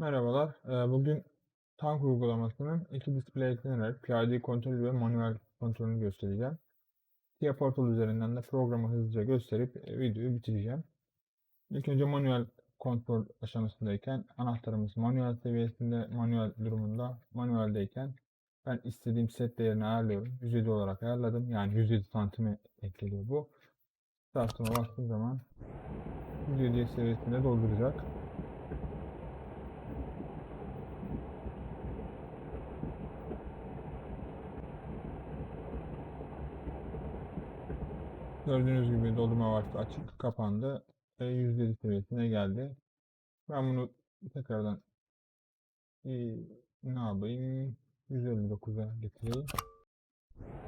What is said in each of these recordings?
Merhabalar. Ee, Bugün tank uygulamasının iki display eklenerek PID kontrolü ve manuel kontrolünü göstereceğim. TIA Portal üzerinden de programı hızlıca gösterip e, videoyu bitireceğim. İlk önce manuel kontrol aşamasındayken anahtarımız manuel seviyesinde, manuel durumunda, manueldeyken ben istediğim set değerini ayarlıyorum. 107 olarak ayarladım. Yani 107 santime ekleniyor bu. Startına bastığım zaman 107 seviyesinde dolduracak. Gördüğünüz gibi doldurma vakti açık, kapandı ve %7 seviyesine geldi. Ben bunu tekrardan e, ne yapayım? 159'a getireyim.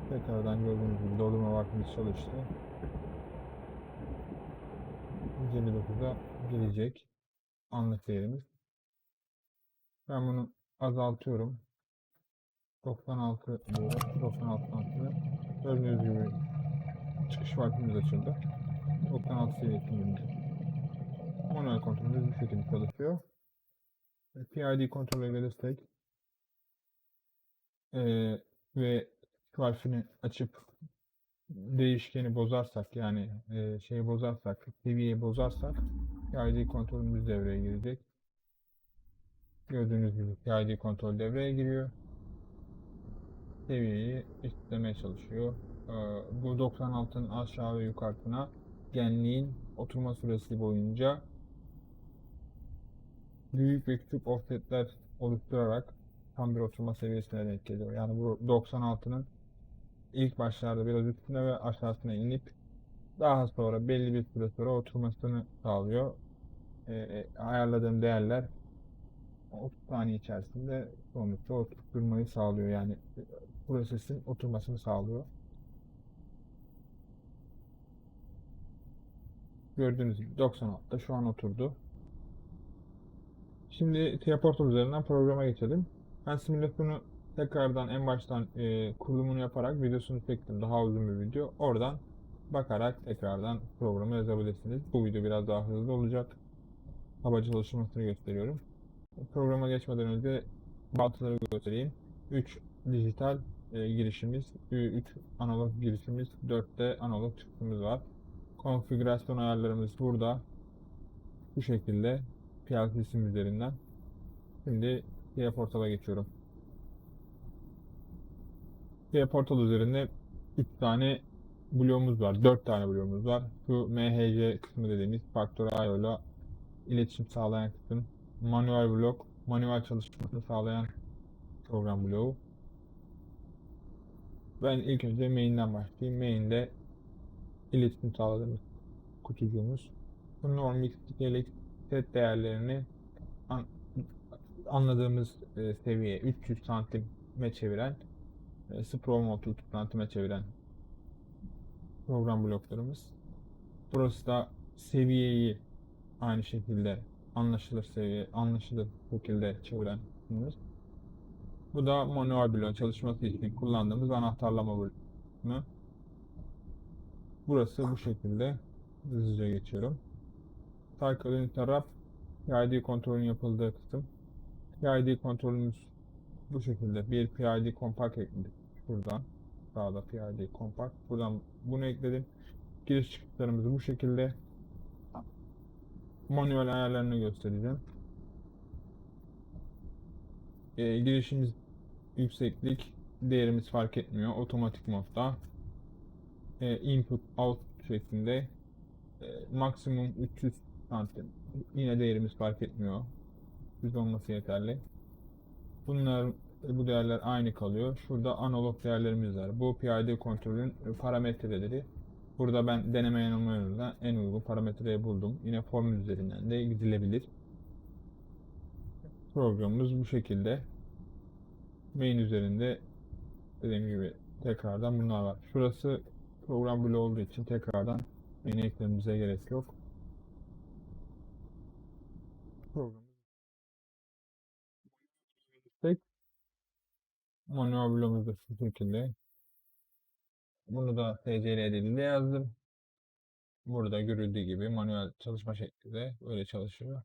Tekrardan gördüğünüz gibi doldurma vaktimiz çalıştı. 159'a gelecek anlık değerimiz. Ben bunu azaltıyorum. 96 diyorum. 96 santim. Gördüğünüz gibi çıkış vaktimiz açıldı. 96 seviyesinde. Manuel kontrolümüz bu şekilde çalışıyor. PID kontrole gelirsek ee, ve harfini açıp değişkeni bozarsak yani e, şeyi bozarsak, seviyeyi bozarsak PID kontrolümüz devreye girecek. Gördüğünüz gibi PID kontrol devreye giriyor. Seviyeyi eşitlemeye çalışıyor. Ee, bu 96'ın aşağı ve yukarısına genliğin oturma süresi boyunca büyük ve küçük offsetler oluşturarak tam bir oturma seviyesine denk geliyor. Yani bu 96'nın ilk başlarda biraz üstüne ve aşağısına inip daha sonra belli bir süre sonra oturmasını sağlıyor. Ee, ayarladığım değerler 30 saniye içerisinde sonuçta oturtmayı sağlıyor. Yani prosesin oturmasını sağlıyor. Gördüğünüz gibi 96'da şu an oturdu. Şimdi TIA Portal üzerinden programa geçelim. Ben simülasyonu tekrardan en baştan e, kurulumunu yaparak videosunu çektim. Daha uzun bir video. Oradan bakarak tekrardan programı yazabilirsiniz. Bu video biraz daha hızlı olacak. Hava çalışmasını gösteriyorum. Programa geçmeden önce bağlantıları göstereyim. 3 dijital e, girişimiz, 3 analog girişimiz, 4 de analog çıktımız var konfigürasyon ayarlarımız burada. Bu şekilde PLC'sim üzerinden. Şimdi Dia Portal'a geçiyorum. Dia Portal üzerinde 3 tane bloğumuz var. 4 tane bloğumuz var. Şu MHC kısmı dediğimiz IO ile iletişim sağlayan kısım. Manuel blok, manuel çalışmasını sağlayan program bloğu. Ben ilk önce main'den başlayayım. Main'de iletişim sağladığımız kutucuğumuz. Bu norm x'lik set değerlerini an, anladığımız e, seviye 300 santime çeviren e, 0.30 santime çeviren program bloklarımız. Burası da seviyeyi aynı şekilde anlaşılır seviye anlaşılır şekilde çeviren kısmımız. Bu da manuel blok çalışması için kullandığımız anahtarlama bölümü. Burası bu şekilde. Hızlıca geçiyorum. Cycle Interrupt PID kontrolün yapıldığı kısım. PID kontrolümüz bu şekilde. Bir PID Compact ekledik. Şuradan. Sağda PID Compact. Buradan bunu ekledim. Giriş çıkışlarımız bu şekilde. Manuel ayarlarını göstereceğim. E, girişimiz yükseklik değerimiz fark etmiyor. Otomatik modda e, input out şeklinde e, maksimum 300 santim. Yine değerimiz fark etmiyor. 100 olması yeterli. Bunlar bu değerler aynı kalıyor. Şurada analog değerlerimiz var. Bu PID kontrolün parametreleri. Burada ben deneme yanılma yoluyla en uygun parametreyi buldum. Yine formül üzerinden de gidilebilir. Programımız bu şekilde. Main üzerinde dediğim gibi tekrardan bunlar var. Şurası program bloğu olduğu için tekrardan yeni eklememize gerek yok. Program manuel bloğumuz da şu şekilde. Bunu da TCL diliyle yazdım. Burada görüldüğü gibi manuel çalışma şeklinde böyle çalışıyor.